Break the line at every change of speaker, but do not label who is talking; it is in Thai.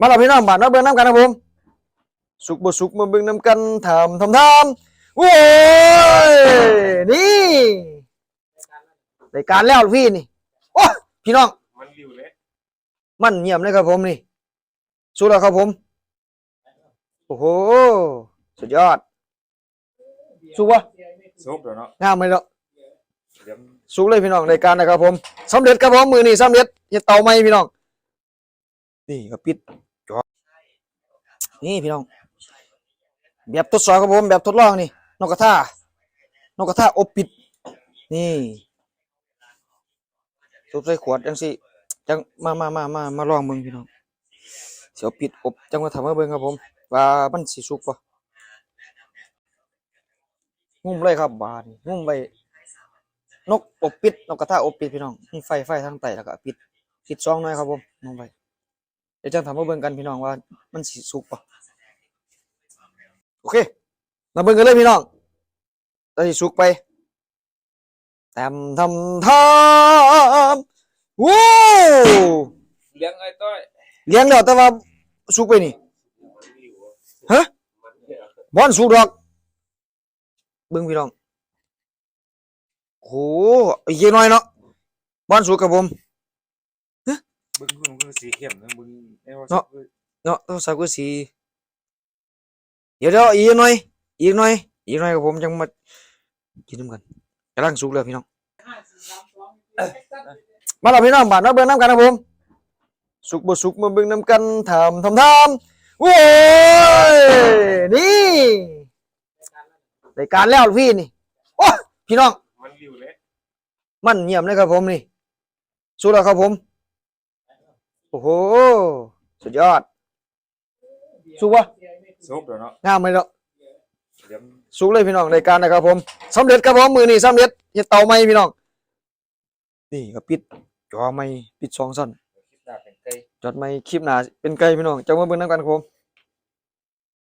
มาเราพี่น้องบาดมาเบิ่งน้ำกันครับผม สุกบ่สุกมาเบิ่งน้ำกันถามทำทำโอ้ยนี่รายการแล้วพี่นี่โอ้ยพี่น้อง
มันริวเลย
มันเงียบเลยครับผมนี่สุดแล้วครับผม โอ้โห สุดยอดสุกวะ
ซุปเดี๋ยวเนาะ
งามเลยเนาะ
เดี๋ยว
สุกเลยพี่น้องรายการนะครับผมสำเร็จครับผมมือนี่สำเร็จเฮ็ดเตาไหมพี่น้อง นี่ก็ปิดจอนี่พี่น้อง แบบทดสอบครับผมแบบทดลองนี่ นกกระทานกกระทาอบปิด นี่ซุปใส่ขวดจังสิจังมามามามามาลองเบิ่งพี่น้องเสียวปิดอบจังมาทำมาเบิ่งครับผม ว่ามันสิสุกปะงุ่มเลยครับบานงุ่มไปนกอบปิดนกกระทาอบปิดพี่น้องมีไฟไฟทางใต้แล้วก็ปิดปิดซองหน่อยครับผมงุ่มไป ดี๋ยวจังทำมาเบิ่งกันพี่น้องว่า มันสิสุกปะโอเค มาเบิ่งกันเลยพี่น้องตอนนี้สุกไปแตมทำทำว้าว
เลี้ยงไอ้ต้อย
เลี้ยงแล้วแต่ว่าสุกไปนี่ฮะบอนสุกดอกเบิ่งพี่น้องโอ้โหไอ้เหี้ยน้อยเนาะบอนสุกกับผม
บึ้งบึ้งบึ้งสีเข้มนะบึ้งไอ้ว่า
เนาะเนาะต้อง สักก็สีเดี๋ยวเดี๋ยวอีกหน่อยอีกหน่อยอีกหน่อยกับผมจังมากินน้ำกันกำลังสุกแล้วพี่น้องมาแล้วพี่น้องบาดมาเบิ่งน้ำกันครับผมสุกบ่สุกมาเบิ่งน้ำกันถามทำทำโอ้ยนี่รายการแล้วพี่นี่โอ้ยพี่น้อง
มันริวเลย
มันเงียบเลยครับผมนี่สุดแล้วครับผม โอ้โห สุดยอด สุกวะ
ซุปเดี๋ยวเนาะ
งามเลยเนาะ
เดี๋ยว
สุกเลยพี่น้องรายการนะครับผมสำเร็จครับผมมือนี่สำเร็จเฮ็ดเตาไหมพี่น้องนี่ก็ปิดจอไม่ปิดสองสั้น
คิดหน้าเป็นไก่
จอดไม่คลิปหนาเป็นไกลพี่น้องจังมาเบิ่งน้ำกันครับผม